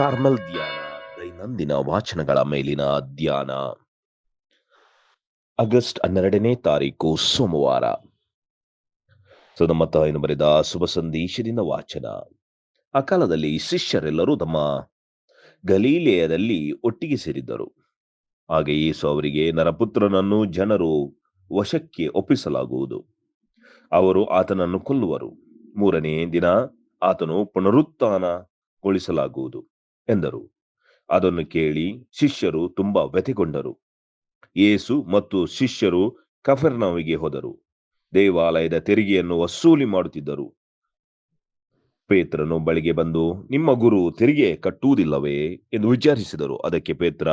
Carmel ಧ್ಯಾನ, ದೈನಂದಿನ ವಾಚನಗಳ ಮೇಲಿನ ಧ್ಯಾನ. ಆಗಸ್ಟ್ ಹನ್ನೆರಡನೇ ತಾರೀಕು, ಸೋಮವಾರ. ಸುಧಮತಾಯನು ಬರೆದ ಶುಭ ಸಂದೇಶದಿಂದ ವಾಚನ. ಆ ಕಾಲದಲ್ಲಿ ಶಿಷ್ಯರೆಲ್ಲರೂ ತಮ್ಮ ಗಲೀಲೆಯದಲ್ಲಿ ಒಟ್ಟಿಗೆ ಸೇರಿದ್ದರು. ಹಾಗೆ ಯೇಸು ಅವರಿಗೆ, ನರಪುತ್ರನನ್ನು ಜನರು ವಶಕ್ಕೆ ಒಪ್ಪಿಸಲಾಗುವುದು. ಅವರು ಆತನನ್ನು ಕೊಲ್ಲುವರು. ಮೂರನೇ ದಿನ ಆತನು ಪುನರುತ್ಥಾನಗೊಳಿಸಲಾಗುವುದು. ಎಂದರು. ಅದನ್ನು ಕೇಳಿ ಶಿಷ್ಯರು ತುಂಬಾ ವ್ಯಥೆಗೊಂಡರು. ಯೇಸು ಮತ್ತು ಶಿಷ್ಯರು ಕಫರ್ನವಿಗೆ ಹೋದರು. ದೇವಾಲಯದ ತೆರಿಗೆಯನ್ನು ವಸೂಲಿ ಮಾಡುತ್ತಿದ್ದರು. ಪೇತ್ರನು ಬಳಿಗೆ ಬಂದು, ನಿಮ್ಮ ಗುರು ತೆರಿಗೆ ಕಟ್ಟುವುದಿಲ್ಲವೇ? ಎಂದು ವಿಚಾರಿಸಿದರು. ಅದಕ್ಕೆ ಪೇತ್ರ,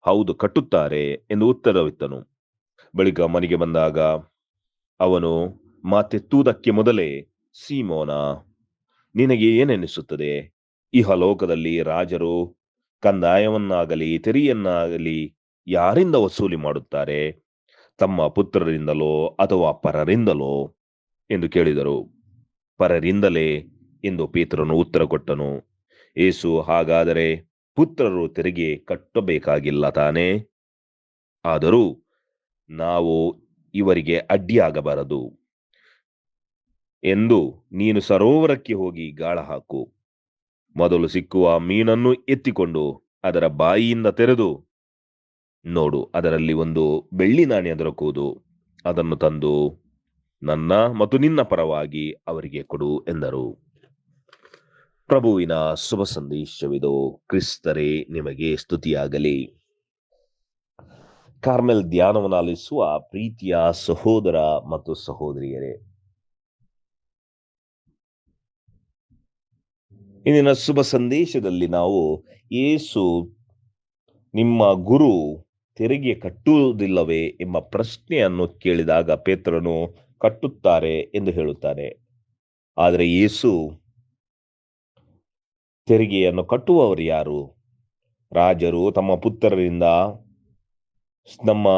ಹೌದು, ಕಟ್ಟುತ್ತಾರೆ ಎಂದು ಉತ್ತರವಿತ್ತನು. ಬಳಿಕ ಮನೆಗೆ ಬಂದಾಗ, ಅವನು ಮಾತೆತ್ತುವುದಕ್ಕೆ ಮೊದಲೇ, ಸೀಮೋನ, ನಿನಗೆ ಏನೆನಿಸುತ್ತದೆ? ಇಹಲೋಕದಲ್ಲಿ ರಾಜರು ಕಂದಾಯವನ್ನಾಗಲಿ, ತೆರಿಯನ್ನಾಗಲಿ ಯಾರಿಂದ ವಸೂಲಿ ಮಾಡುತ್ತಾರೆ? ತಮ್ಮ ಪುತ್ರರಿಂದಲೋ ಅಥವಾ ಪರರಿಂದಲೋ? ಎಂದು ಕೇಳಿದರು. ಪರರಿಂದಲೇ ಎಂದು ಪೇತ್ರನು ಉತ್ತರ ಕೊಟ್ಟನು. ಏಸು, ಹಾಗಾದರೆ ಪುತ್ರರು ತೆರಿಗೆ ಕಟ್ಟಬೇಕಾಗಿಲ್ಲ ತಾನೇ? ಆದರೂ ನಾವು ಇವರಿಗೆ ಅಡ್ಡಿಯಾಗಬಾರದು. ಎಂದು ನೀನು ಸರೋವರಕ್ಕೆ ಹೋಗಿ ಗಾಳ ಹಾಕು. ಮೊದಲು ಸಿಕ್ಕುವ ಮೀನನ್ನು ಎತ್ತಿಕೊಂಡು ಅದರ ಬಾಯಿಯಿಂದ ತೆರೆದು, ನೋಡು, ಅದರಲ್ಲಿ ಒಂದು ಬೆಳ್ಳಿ ನಾಣ್ಯ ದೊರಕುವುದು. ಅದನ್ನು ತಂದು ನನ್ನ ಮತ್ತು ನಿನ್ನ ಪರವಾಗಿ ಅವರಿಗೆ ಕೊಡು ಎಂದರು. ಪ್ರಭುವಿನ ಶುಭ ಸಂದೇಶವಿದು, ಕ್ರಿಸ್ತರೇ, ನಿಮಗೆ ಸ್ತುತಿಯಾಗಲಿ. ಕಾರ್ಮೆಲ್ ಧ್ಯಾನವನ್ನು ಆಲಿಸುವ ಪ್ರೀತಿಯ ಸಹೋದರ ಮತ್ತು ಸಹೋದರಿಯರೇ ಇಂದಿನ ಶುಭ ಸಂದೇಶದಲ್ಲಿ ನಾವು ಏಸು ನಿಮ್ಮ ಗುರು ತೆರಿಗೆ ಕಟ್ಟುವುದಿಲ್ಲವೇ ಎಂಬ ಪ್ರಶ್ನೆಯನ್ನು ಕೇಳಿದಾಗ ಪೇತ್ರನು ಕಟ್ಟುತ್ತಾರೆ ಎಂದು ಹೇಳುತ್ತಾನೆ. ಆದರೆ ಯೇಸು ತೆರಿಗೆಯನ್ನು ಕಟ್ಟುವವರು ಯಾರು? ರಾಜರು, ತಮ್ಮ ಪುತ್ರರಿಂದ, ನಮ್ಮ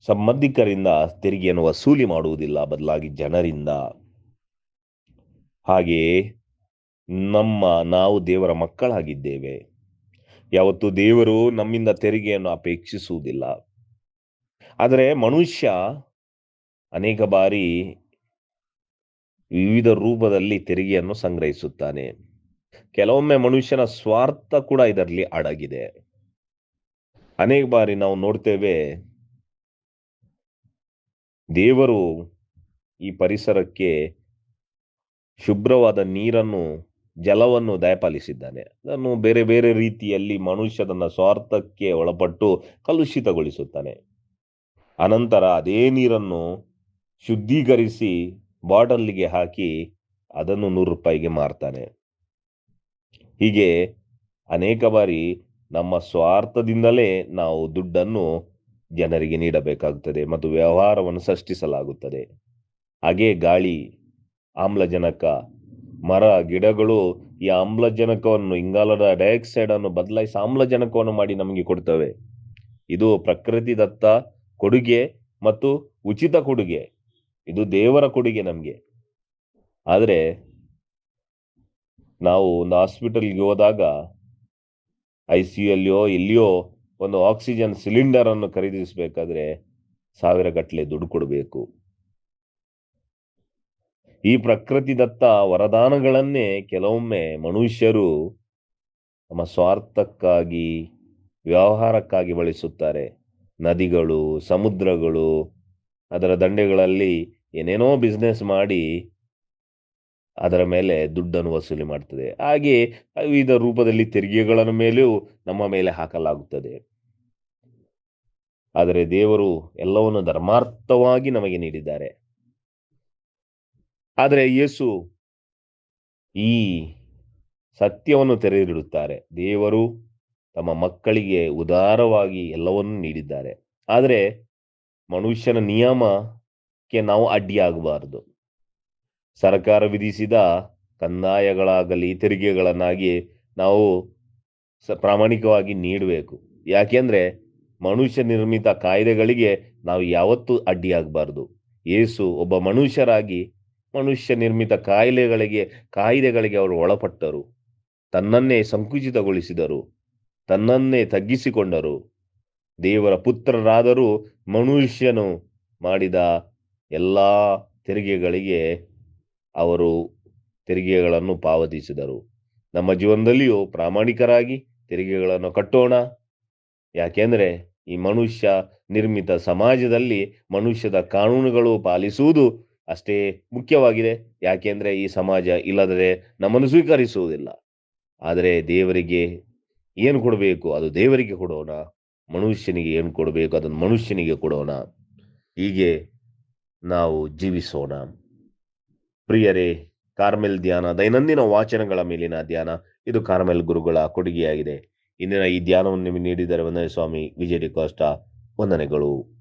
ಸಂಬಂಧಿಕರಿಂದ ತೆರಿಗೆಯನ್ನು ವಸೂಲಿ ಮಾಡುವುದಿಲ್ಲ, ಬದಲಾಗಿ ಜನರಿಂದ. ಹಾಗೆಯೇ ನಮ್ಮ ನಾವು ದೇವರ ಮಕ್ಕಳಾಗಿದ್ದೇವೆ. ಯಾವತ್ತು ದೇವರು ನಮ್ಮಿಂದ ತೆರಿಗೆಯನ್ನು ಅಪೇಕ್ಷಿಸುವುದಿಲ್ಲ. ಆದರೆ ಮನುಷ್ಯ ಅನೇಕ ಬಾರಿ ವಿವಿಧ ರೂಪದಲ್ಲಿ ತೆರಿಗೆಯನ್ನು ಸಂಗ್ರಹಿಸುತ್ತಾನೆ. ಕೆಲವೊಮ್ಮೆ ಮನುಷ್ಯನ ಸ್ವಾರ್ಥ ಕೂಡ ಇದರಲ್ಲಿ ಅಡಗಿದೆ. ಅನೇಕ ಬಾರಿ ನಾವು ನೋಡ್ತೇವೆ ದೇವರು ಈ ಪರಿಸರಕ್ಕೆ ಶುಭ್ರವಾದ ನೀರನ್ನು ಜಲವನ್ನು ದಯಪಾಲಿಸಿದ್ದಾನೆ. ಅದನ್ನು ಬೇರೆ ಬೇರೆ ರೀತಿಯಲ್ಲಿ ಮನುಷ್ಯ ತನ್ನ ಸ್ವಾರ್ಥಕ್ಕೆ ಒಳಪಟ್ಟು ಕಲುಷಿತಗೊಳಿಸುತ್ತಾನೆ. ಅನಂತರ ಅದೇ ನೀರನ್ನು ಶುದ್ಧೀಕರಿಸಿ ಬಾಟಲ್ಗೆ ಹಾಕಿ ಅದನ್ನು ನೂರು ರೂಪಾಯಿಗೆ ಮಾರ್ತಾನೆ. ಹೀಗೆ ಅನೇಕ ಬಾರಿ ನಮ್ಮ ಸ್ವಾರ್ಥದಿಂದಲೇ ನಾವು ದುಡ್ಡನ್ನು ಜನರಿಗೆ ನೀಡಬೇಕಾಗುತ್ತದೆ ಮತ್ತು ವ್ಯವಹಾರವನ್ನು ಸೃಷ್ಟಿಸಲಾಗುತ್ತದೆ. ಹಾಗೆ ಗಾಳಿ ಆಮ್ಲಜನಕ ಮರ, ಗಿಡಗಳು, ಈ ಆಮ್ಲಜನಕವನ್ನು, ಇಂಗಾಲದ ಡೈಆಕ್ಸೈಡ್ ಅನ್ನು ಬದಲಾಯಿಸಿ ಆಮ್ಲಜನಕವನ್ನು ಮಾಡಿ ನಮಗೆ ಕೊಡ್ತವೆ. ಇದು ಪ್ರಕೃತಿ ದತ್ತ ಕೊಡುಗೆ ಮತ್ತು ಉಚಿತ ಕೊಡುಗೆ. ಇದು ದೇವರ ಕೊಡುಗೆ ನಮಗೆ. ಆದರೆ, ನಾವು ಒಂದು ಹಾಸ್ಪಿಟಲ್ಗೆ ಹೋದಾಗ ಐ ಸಿ ಯಲ್ಲಿಯೋ ಎಲ್ಲಿಯೋ ಒಂದು ಆಕ್ಸಿಜನ್ ಸಿಲಿಂಡರ್ ಅನ್ನು ಖರೀದಿಸಬೇಕಾದ್ರೆ ಸಾವಿರ ಗಟ್ಟಲೆ ದುಡ್ಡು ಕೊಡಬೇಕು. ಈ ಪ್ರಕೃತಿ ದತ್ತ ವರದಾನಗಳನ್ನೇ ಕೆಲವೊಮ್ಮೆ ಮನುಷ್ಯರು ತಮ್ಮ ಸ್ವಾರ್ಥಕ್ಕಾಗಿ, ವ್ಯವಹಾರಕ್ಕಾಗಿ ಬಳಸುತ್ತಾರೆ. ನದಿಗಳು, ಸಮುದ್ರಗಳು, ಅದರ ದಂಡೆಗಳಲ್ಲಿ ಏನೇನೋ ಬಿಸ್ನೆಸ್ ಮಾಡಿ ಅದರ ಮೇಲೆ ದುಡ್ಡನ್ನು ವಸೂಲಿ ಮಾಡ್ತದೆ. ಹಾಗೆ ವಿವಿಧ ರೂಪದಲ್ಲಿ ತೆರಿಗೆಗಳನ್ನು ಮೇಲೆಯೂ ನಮ್ಮ ಮೇಲೆ ಹಾಕಲಾಗುತ್ತದೆ. ಆದರೆ ದೇವರು ಎಲ್ಲವನ್ನು ಧರ್ಮಾರ್ಥವಾಗಿ ನಮಗೆ ನೀಡಿದ್ದಾರೆ. ಆದರೆ ಯೇಸು ಈ ಸತ್ಯವನ್ನು ತೆರೆದಿಡುತ್ತಾರೆ. ದೇವರು ತಮ್ಮ ಮಕ್ಕಳಿಗೆ ಉದಾರವಾಗಿ ಎಲ್ಲವನ್ನೂ ನೀಡಿದ್ದಾರೆ. ಆದರೆ ಮನುಷ್ಯನ ನಿಯಮಕ್ಕೆ ನಾವು ಅಡ್ಡಿಯಾಗಬಾರದು. ಸರ್ಕಾರ ವಿಧಿಸಿದ ಕಂದಾಯಗಳಾಗಲಿ, ತೆರಿಗೆಗಳನ್ನಾಗಿ ನಾವು ಸ ಪ್ರಾಮಾಣಿಕವಾಗಿ ನೀಡಬೇಕು. ಯಾಕೆಂದರೆ ಮನುಷ್ಯ ನಿರ್ಮಿತ ಕಾಯ್ದೆಗಳಿಗೆ ನಾವು ಯಾವತ್ತೂ ಅಡ್ಡಿಯಾಗಬಾರ್ದು. ಯೇಸು ಒಬ್ಬ ಮನುಷ್ಯರಾಗಿ ಮನುಷ್ಯ ನಿರ್ಮಿತ ಕಾಯಿಲೆಗಳಿಗೆ ಕಾಯಿದೆಗಳಿಗೆ ಅವರು ಒಳಪಟ್ಟರು. ತನ್ನನ್ನೇ ಸಂಕುಚಿತಗೊಳಿಸಿದರು. ತನ್ನನ್ನೇ ತಗ್ಗಿಸಿಕೊಂಡರು. ದೇವರ ಪುತ್ರರಾದರೂ ಮನುಷ್ಯನು ಮಾಡಿದ ಎಲ್ಲ ತೆರಿಗೆಗಳಿಗೆ ಅವರು ತೆರಿಗೆಗಳನ್ನು ಪಾವತಿಸಿದರು. ನಮ್ಮ ಜೀವನದಲ್ಲಿಯೂ ಪ್ರಾಮಾಣಿಕರಾಗಿ ತೆರಿಗೆಗಳನ್ನು ಕಟ್ಟೋಣ. ಯಾಕೆಂದರೆ ಈ ಮನುಷ್ಯ ನಿರ್ಮಿತ ಸಮಾಜದಲ್ಲಿ ಮನುಷ್ಯದ ಕಾನೂನುಗಳು ಪಾಲಿಸುವುದು ಅಷ್ಟೇ ಮುಖ್ಯವಾಗಿದೆ. ಯಾಕೆಂದ್ರೆ ಈ ಸಮಾಜ ಇಲ್ಲದರೆ ನಮ್ಮನ್ನು ಸ್ವೀಕರಿಸುವುದಿಲ್ಲ. ಆದರೆ ದೇವರಿಗೆ ಏನು ಕೊಡಬೇಕು? ಅದು ದೇವರಿಗೆ ಕೊಡೋಣ. ಮನುಷ್ಯನಿಗೆ ಏನು ಕೊಡಬೇಕು? ಅದನ್ನು ಮನುಷ್ಯನಿಗೆ ಕೊಡೋಣ. ಹೀಗೆ ನಾವು ಜೀವಿಸೋಣ. ಪ್ರಿಯರೇ, ಕಾರ್ಮೆಲ್ ಧ್ಯಾನ, ದೈನಂದಿನ ವಾಚನಗಳ ಮೇಲಿನ ಧ್ಯಾನ, ಇದು ಕಾರ್ಮೆಲ್ ಗುರುಗಳ ಕೊಡುಗೆಯಾಗಿದೆ. ಇಂದಿನ ಈ ಧ್ಯಾನವನ್ನು ನಿಮಗೆ ನೀಡಿದರೆ ವಂದನೆ ಸ್ವಾಮಿ. ವಿಜಯ ಡಿ ಕಾಸ್ಟಾ ವಂದನೆಗಳು.